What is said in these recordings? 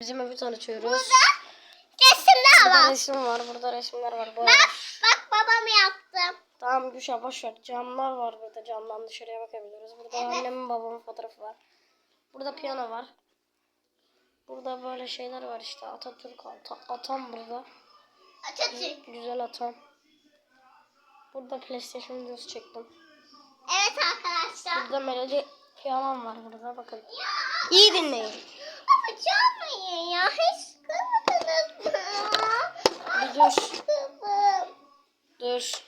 Bizim evi tanıtıyoruz. Resimler Burada var. resim var, burada resimler var. Bu Bak, bak babam yaptım. Tamam Gülşah boş ver. Camlar var burada. Camdan dışarıya bakabiliyoruz. Burada annemin babamın fotoğrafı var. Burada piyano var. Burada böyle şeyler var işte. Atatürk ata, atam burada. Atatürk. Güzel atam. Burada PlayStation videosu çektim. Evet arkadaşlar. Burada melodi piyanom var burada bakın. Ya, İyi dinleyin. ama çalmayın ya. Hiç sıkılmadınız mı? Dur. Dur.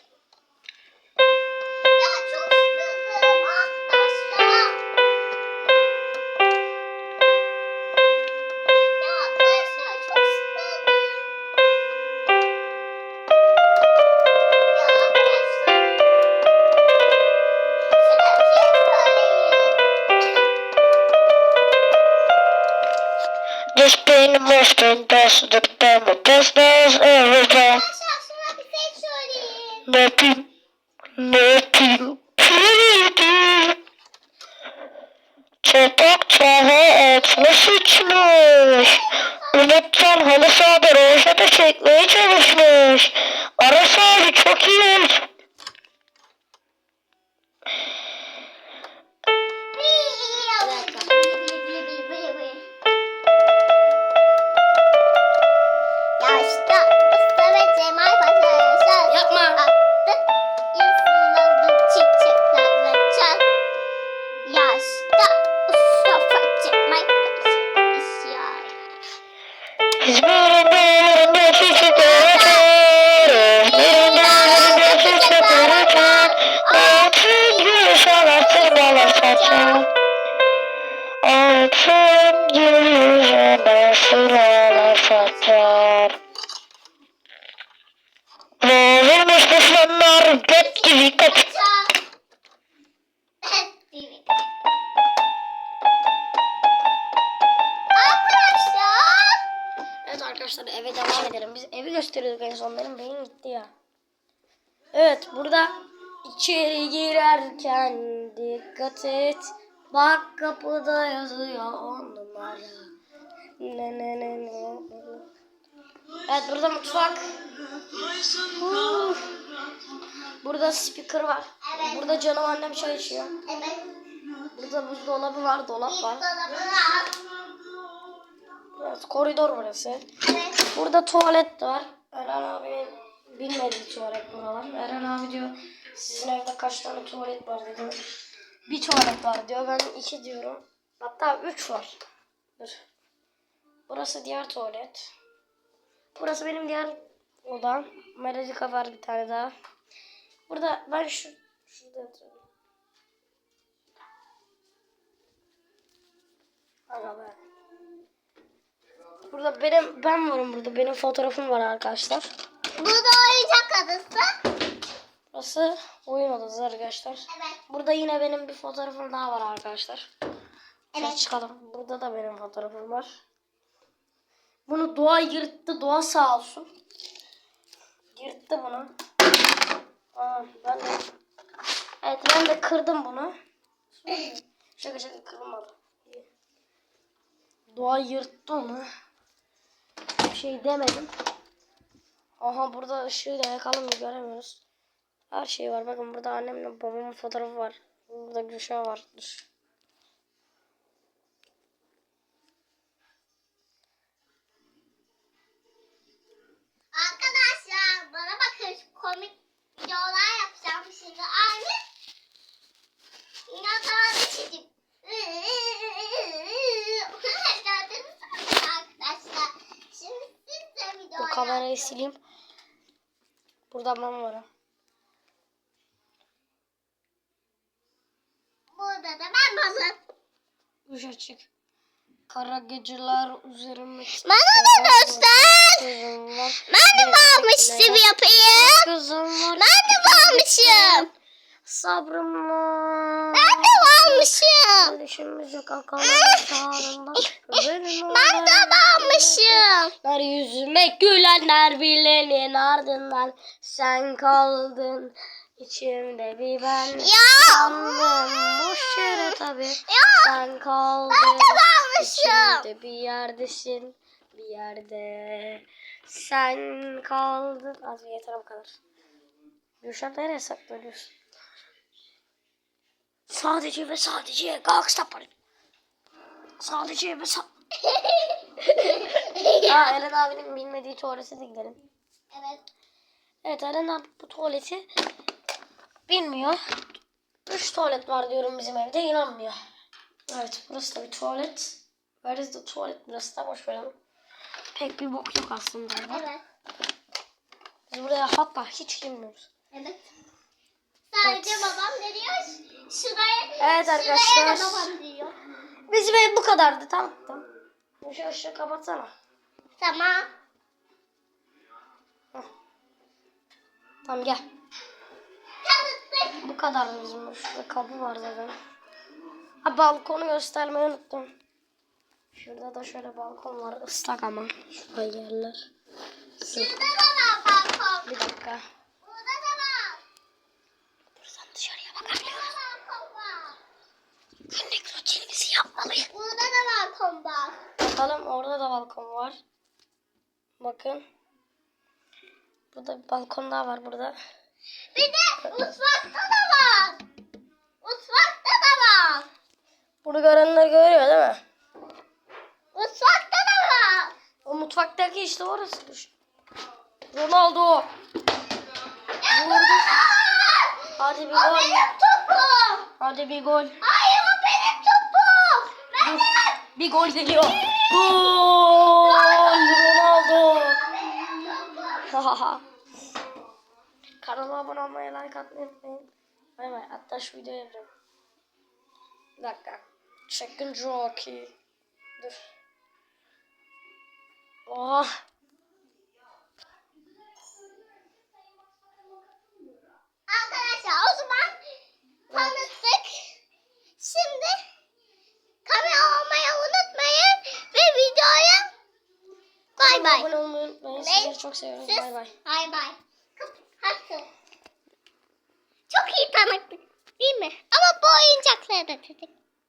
Everywhere. Arkadaşlar şuna bir şey söyleyin. Ne pim ne pim. Çapak çağı etmiş içmiş. Umut'tan halı sahada roşata çekmeye çalışmış. Aras abi çok iyi olmuş. Altın gül sanatır bana saçar. Mavi Mustafa'lar göt gibi kaç. Evet arkadaşlar eve devam edelim. Biz evi gösteriyorduk en son. Benim beyin gitti ya. Evet burada içeri girerken dikkat et. Bak kapıda yazıyor on numara. Ne ne ne ne. Evet burada mutfak. Huh. Burada speaker var. Evet. Burada canım annem çay içiyor. Evet. Burada buzdolabı var, dolap var. Evet, koridor burası. Evet. Burada tuvalet var. Eren abi bilmediği tuvalet buralar. Eren abi diyor sizin evde kaç tane tuvalet var dedi. Bir tuvalet var diyor. Ben iki diyorum. Hatta üç var. Dur. Burası diğer tuvalet. Burası benim diğer odam. Melodika var bir tane daha. Burada ben şu şurada yatıyorum. Burada benim ben varım burada. Benim fotoğrafım var arkadaşlar. Burada oyuncak adası. Burası oyun odası arkadaşlar. Evet. Burada yine benim bir fotoğrafım daha var arkadaşlar. Şöyle Evet. çıkalım. Burada da benim fotoğrafım var. Bunu doğa yırttı. Doğa sağ olsun. Yırttı bunu. Aa, ben de Evet ben de kırdım bunu. Şaka şaka kırılmadı. Doğa yırttı onu. Bir şey demedim. Aha burada ışığı da yakalım göremiyoruz. Her şey var. Bakın burada annemle babamın fotoğrafı var. Burada Gülşah var. Dur. Arkadaşlar bana bakın komik videolar yapacağım şimdi. Aynı inatlarını çizip. Arkadaşlar? Şimdi siz de video Bu kamerayı sileyim. Burada ben varım. Burada da ben varım. Gülşah çık. Kara geceler üzerime Bana da göster. Ben de varmışım yapayım. Kızım var. Ben de varmışım. Sabrım var. Ben de varmışım. Kardeşimiz yok akalım sağında. Benim Ben de varmışım. Nar yüzüme gülenler bilenin ardından sen kaldın. İçimde bir ben Ya! sandım boş yere tabi Ya! sen kaldın Ben de kalmışım. İçimde bir yerdesin bir yerde sen kaldın az bir yeter bu kadar Gülşen nereye saklanıyorsun sadece ve sadece gangsta yaparım sadece ve sadece Aa, Eren abinin bilmediği tuvalete de gidelim. Evet. Evet Eren abi bu tuvaleti bilmiyor. Üç tuvalet var diyorum bizim evde inanmıyor. Evet burası da bir tuvalet. Where is the toilet? Burası da boş verelim. Pek bir bok yok aslında. Evet. Biz buraya hatta hiç girmiyoruz. Evet. Sadece babam ne diyor? Şuraya, Evet şuraya arkadaşlar. da babam diyor. Bizim ev bu kadardı tamam tamam. Şu ışığı kapatsana. Tamam. Tamam gel. Bu kadardı bizim. Şurada kapı var zaten. Ha balkonu göstermeyi unuttum. Şurada da şöyle balkon var. ıslak ama. Şurada yerler. Şurada da var balkon. Bir dakika. Burada da var. Buradan dışarıya Burada bakabiliyoruz. da balkon var. Günlük rutinimizi yapmalıyız. Burada da balkon var. Bakalım orada da balkon var. Bakın. Burada bir balkon daha var burada. Bir de mutfakta da var. Mutfakta da var. Bunu görenler görüyor değil mi? Mutfakta da var. O mutfaktaki işte orası. Ronaldo. Vurdu. Hadi bir O gol. benim topum. Hadi bir gol. Hayır o benim topum. Ben de Bir gol geliyor. Gol! Ronaldo. Kanalıma abone olmayı, like atmayı unutmayın. Bay bay. Hatta şu videoyu yapacağım. Bir dakika. Çekin jockey. Dur. Oha. Arkadaşlar o zaman tanıttık. Şimdi kamera olmayı unutmayın ve videoya bay bay. Abone olmayı unutmayın. Sizleri çok seviyorum. Bay bay. bay bay. Hadi. Tanıttık değil mi? Ama bu oyuncakları da dedik.